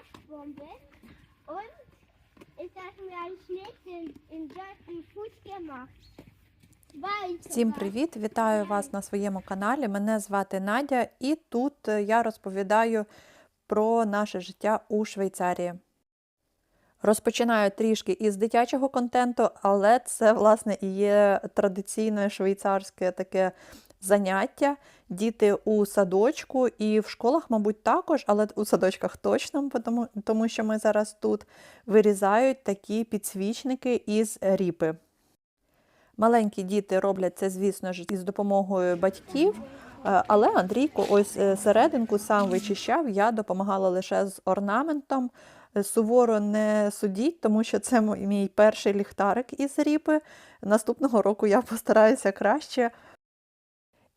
Arschbombe und ist das mir ein Schnitt in, in deutschen Fuß gemacht. Всім привіт! Вітаю вас на своєму каналі. Мене звати Надя, і тут е, я розповідаю про наше життя у Швейцарії. Розпочинаю трішки із дитячого контенту, але це, власне, і є традиційне швейцарське таке заняття. Діти у садочку і в школах, мабуть, також, але у садочках точно, тому, тому що ми зараз тут вирізають такі підсвічники із ріпи. Маленькі діти роблять це, звісно ж, із допомогою батьків. Е, Але Андрійко ось е, серединку сам вичищав, я допомагала лише з орнаментом. Суворо не судіть, тому що це мій перший ліхтарик із ріпи. Наступного року я постараюся краще.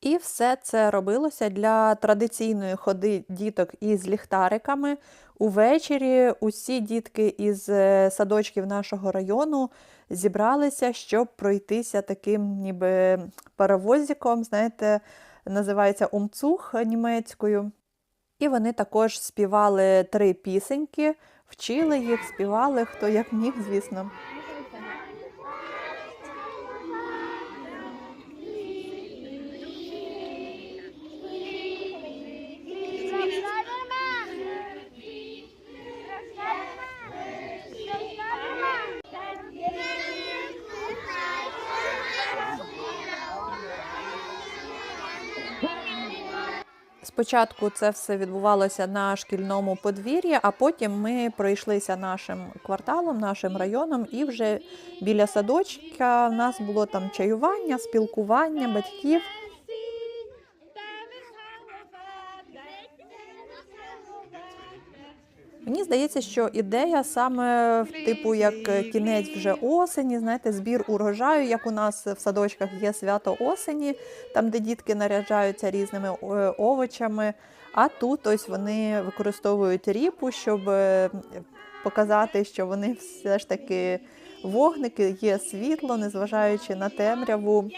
І все це робилося для традиційної ходи діток із ліхтариками. Увечері усі дітки із е, садочків нашого району зібралися, щоб пройтися таким ніби паровозиком, знаєте, називається умцух німецькою. І вони також співали три пісеньки, вчили їх, співали, хто як міг, звісно. Спочатку це все відбувалося на шкільному подвір'ї, а потім ми пройшлися нашим кварталом, нашим районом, і вже біля садочка в нас було там чаювання, спілкування батьків. Мені здається, що ідея саме в типу як е, кінець вже осені, знаєте, збір урожаю, як у нас в садочках є свято осені, там де дітки наряджаються різними е, овочами. А тут ось вони використовують ріпу, щоб е, показати, що вони все ж таки вогники, є світло, незважаючи на темряву.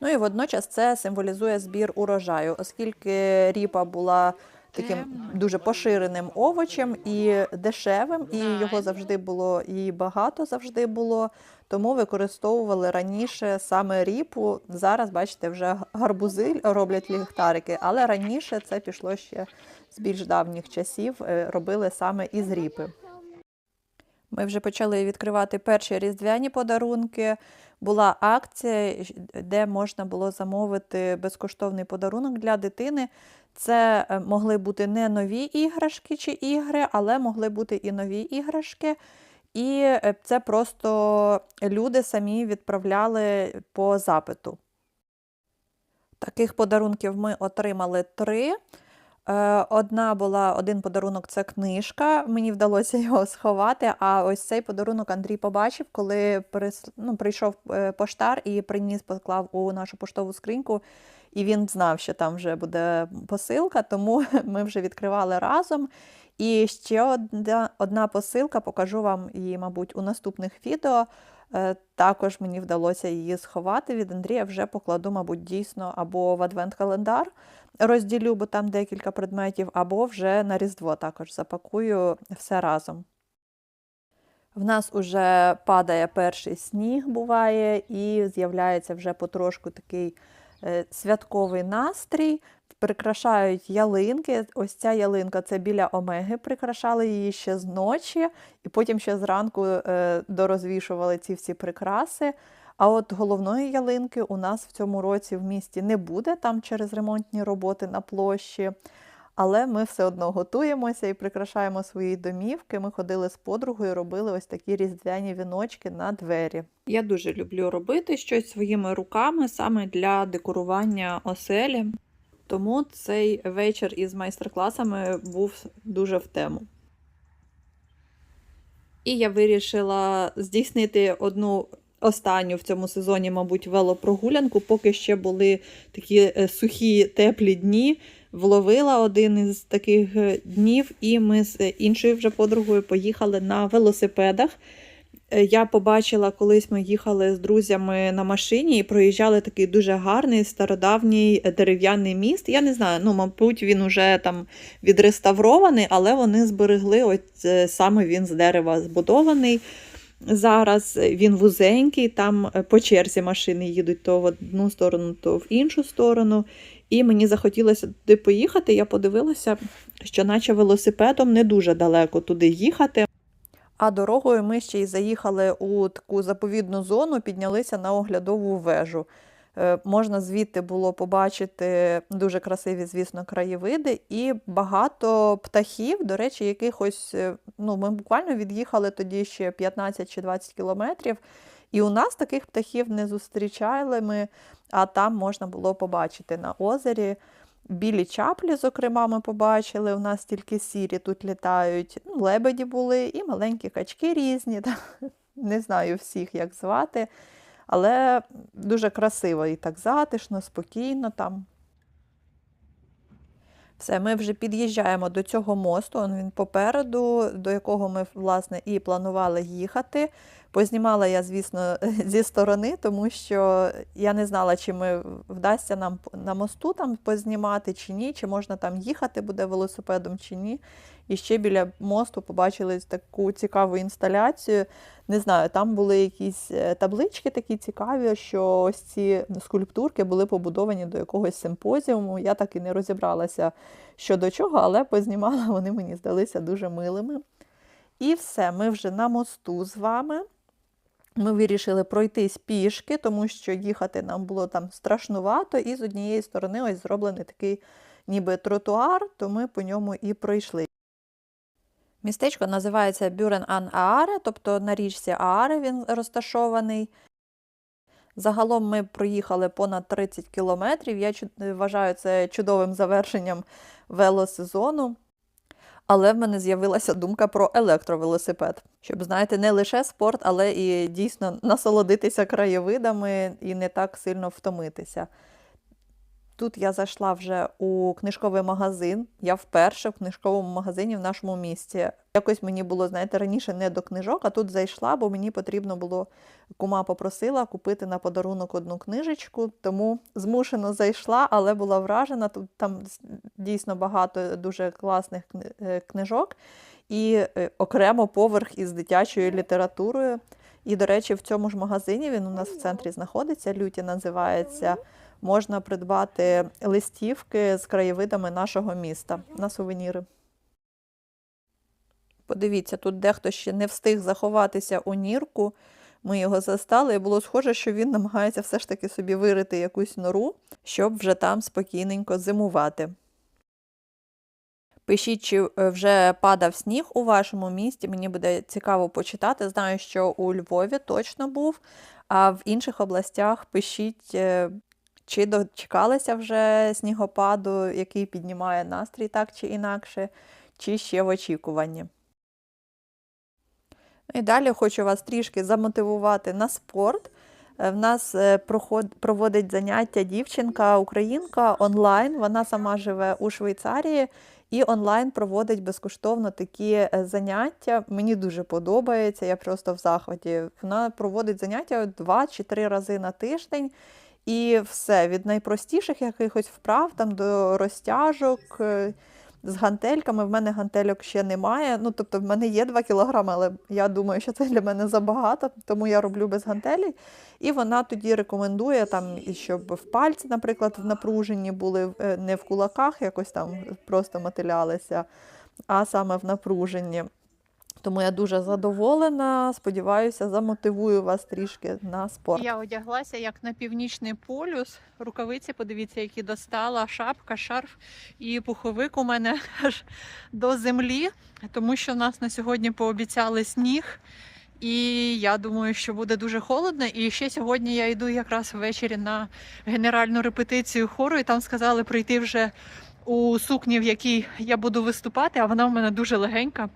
Ну і водночас це символізує збір урожаю, оскільки ріпа була таким дуже поширеним овочем і дешевим, і його завжди було і багато завжди було. Тому використовували раніше саме ріпу. Зараз, бачите, вже гарбузи роблять ліхтарики, але раніше це пішло ще з більш давніх часів. е, Робили саме із ріпи. Ми вже почали відкривати перші різдвяні подарунки. Була акція, де можна було замовити безкоштовний подарунок для дитини. Це е, могли бути не нові іграшки чи ігри, але могли бути і нові іграшки. І е, це просто люди самі відправляли по запиту. Таких подарунків ми отримали три. Е, Одна була, один подарунок це книжка. Мені вдалося його сховати. А ось цей подарунок Андрій побачив, коли ну, прийшов е, поштар і приніс, поклав у нашу поштову скриньку. І він знав, що там вже буде посилка, тому ми вже відкривали разом. І ще одна посилка, покажу вам її, мабуть, у наступних відео. Е, Також мені вдалося її сховати від Андрія. Вже покладу, мабуть, дійсно або в адвент-календар розділю, бо там декілька предметів, або вже на Різдво також запакую все разом. В нас уже падає перший сніг, буває, і з'являється вже потрошку такий е, святковий настрій. Прикрашають ялинки. Ось ця ялинка це біля Омеги. Прикрашали її ще з ночі, і потім ще зранку е, дорозвішували ці всі прикраси. А от головної ялинки у нас в цьому році в місті не буде там через ремонтні роботи на площі. Але ми все одно готуємося і прикрашаємо свої домівки. Ми ходили з подругою, робили ось такі різдвяні віночки на двері. Я дуже люблю робити щось своїми руками саме для декорування оселі. Тому цей вечір із майстер-класами був дуже в тему. І я вирішила здійснити одну останню в цьому сезоні, мабуть, велопрогулянку, поки ще були такі е, сухі теплі дні. Вловила один із таких е, днів, і ми з іншою вже подругою поїхали на велосипедах. Е, Я побачила, колись ми їхали з друзями на машині і проїжджали такий дуже гарний стародавній е, дерев'яний міст. Я не знаю, ну, мабуть, він уже там відреставрований, але вони зберегли ось е, саме він з дерева збудований. Зараз він вузенький, там по черзі машини їдуть то в одну сторону, то в іншу сторону. І мені захотілося туди поїхати. Я подивилася, що наче велосипедом не дуже далеко туди їхати. А дорогою ми ще й заїхали у таку заповідну зону, піднялися на оглядову вежу. Е, Можна звідти було побачити дуже красиві, звісно, краєвиди і багато птахів, до речі, якихось, е, ну, ми буквально від'їхали тоді ще 15 чи 20 кілометрів, і у нас таких птахів не зустрічали ми, а там можна було побачити на озері. Білі чаплі, зокрема, ми побачили. У нас тільки сірі тут літають. Ну, лебеді були і маленькі качки різні. Та, не знаю всіх, як звати. Але дуже красиво і так затишно, спокійно там. Все, ми вже під'їжджаємо до цього мосту. Він попереду, до якого ми, власне, і планували їхати. Познімала я, звісно, зі сторони, тому що я не знала, чи ми вдасться нам на мосту там познімати чи ні, чи можна там їхати буде велосипедом чи ні. І ще біля мосту побачили таку цікаву інсталяцію. Не знаю, там були якісь е, таблички такі цікаві, що ось ці скульптурки були побудовані до якогось симпозіуму. Я так і не розібралася що до чого, але познімала, вони мені здалися дуже милими. І все, ми вже на мосту з вами. Ми вирішили пройтись пішки, тому що їхати нам було там страшнувато, і з однієї сторони ось зроблений такий ніби тротуар, то ми по ньому і пройшли. Містечко називається Бюрен ан Ааре, тобто на річці Ааре він розташований. Загалом ми проїхали понад 30 кілометрів. Я вважаю це чудовим завершенням велосезону. Але в мене з'явилася думка про електровелосипед, щоб, знаєте, не лише спорт, але і дійсно насолодитися краєвидами і не так сильно втомитися. Тут я зайшла вже у книжковий магазин. Я вперше в книжковому магазині в нашому місті. Якось мені було, знаєте, раніше не до книжок, а тут зайшла, бо мені потрібно було, кума попросила купити на подарунок одну книжечку, тому змушено зайшла, але була вражена. Тут там дійсно багато дуже класних е, книжок і е, окремо поверх із дитячою літературою. І, до речі, в цьому ж магазині він у нас в центрі знаходиться, люті називається. Можна придбати листівки з краєвидами нашого міста на сувеніри. Подивіться, тут дехто ще не встиг заховатися у нірку. Ми його застали, і було схоже, що він намагається все ж таки собі вирити якусь нору, щоб вже там спокійненько зимувати. Пишіть, чи е, вже падав сніг у вашому місті. Мені буде цікаво почитати. Знаю, що у Львові точно був, а в інших областях пишіть, е, чи дочекалися вже снігопаду, який піднімає настрій так чи інакше, чи ще в очікуванні. Ну І далі хочу вас трішки замотивувати на спорт. Е, В нас е, проводить заняття дівчинка, українка онлайн. Вона сама живе у Швейцарії і онлайн проводить безкоштовно такі е, заняття. Мені дуже подобається, я просто в захваті. Вона проводить заняття два чи три рази на тиждень. І все від найпростіших якихось вправ там до розтяжок е, з гантельками. В мене гантельок ще немає. Ну, тобто, в мене є 2 кілограми, але я думаю, що це для мене забагато, тому я роблю без гантелей. І вона тоді рекомендує, там, щоб в пальці, наприклад, в напруженні були е, не в кулаках, якось там просто мотилялися, а саме в напруженні. Тому я дуже задоволена. Сподіваюся, замотивую вас трішки на спорт. Я одяглася як на північний полюс. Рукавиці, подивіться, які достала, шапка, шарф і пуховик у мене аж до землі, тому що нас на сьогодні пообіцяли сніг. І я думаю, що буде дуже холодно. І ще сьогодні я йду якраз ввечері на генеральну репетицію хору, і там сказали прийти вже у сукні, в якій я буду виступати, а вона в мене дуже легенька,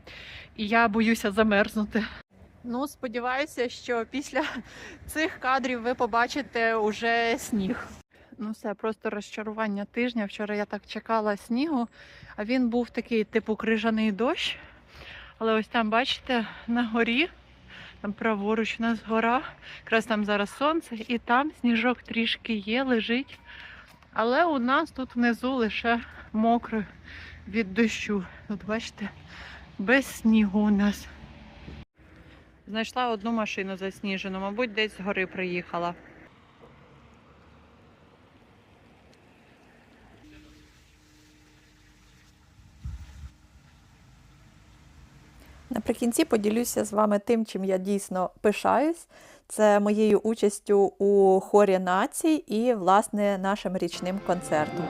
і я боюся замерзнути. Ну, сподіваюся, що після цих кадрів ви побачите уже сніг. Ну, все, просто розчарування тижня. Вчора я так чекала снігу, а він був такий, типу, крижаний дощ. Але ось там, бачите, на горі Там праворуч у нас гора, якраз там зараз сонце, і там сніжок трішки є, лежить. Але у нас тут внизу лише мокро від дощу. Тут бачите, без снігу у нас. Знайшла одну машину засніжену, мабуть, десь з гори приїхала. Наприкінці поділюся з вами тим, чим я дійсно пишаюсь. Це моєю участю у хорі націй і, власне, нашим річним концертом.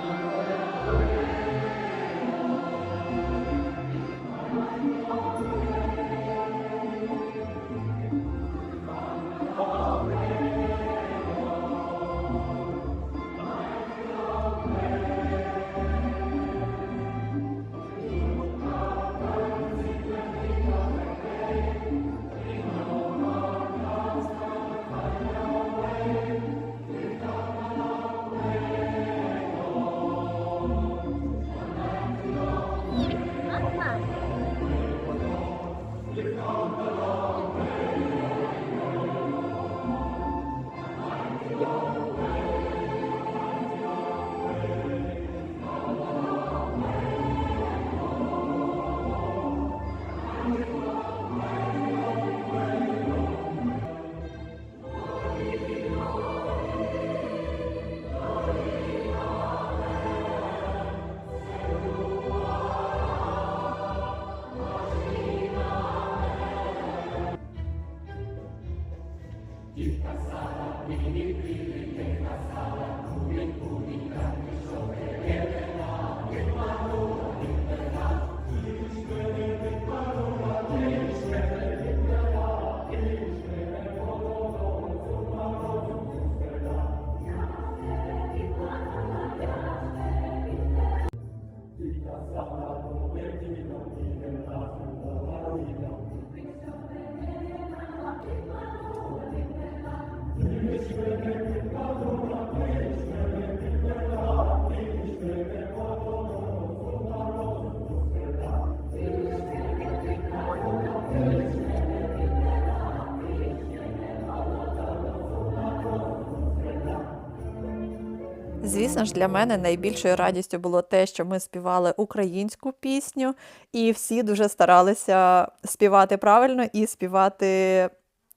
Звісно ж, для мене найбільшою радістю було те, що ми співали українську пісню, і всі дуже старалися співати правильно і співати,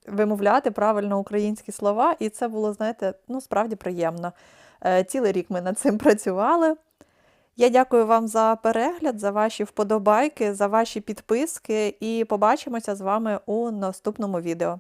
вимовляти правильно українські слова. І це було, знаєте, ну справді приємно. Е, Цілий рік ми над цим працювали. Я дякую вам за перегляд, за ваші вподобайки, за ваші підписки, і побачимося з вами у наступному відео.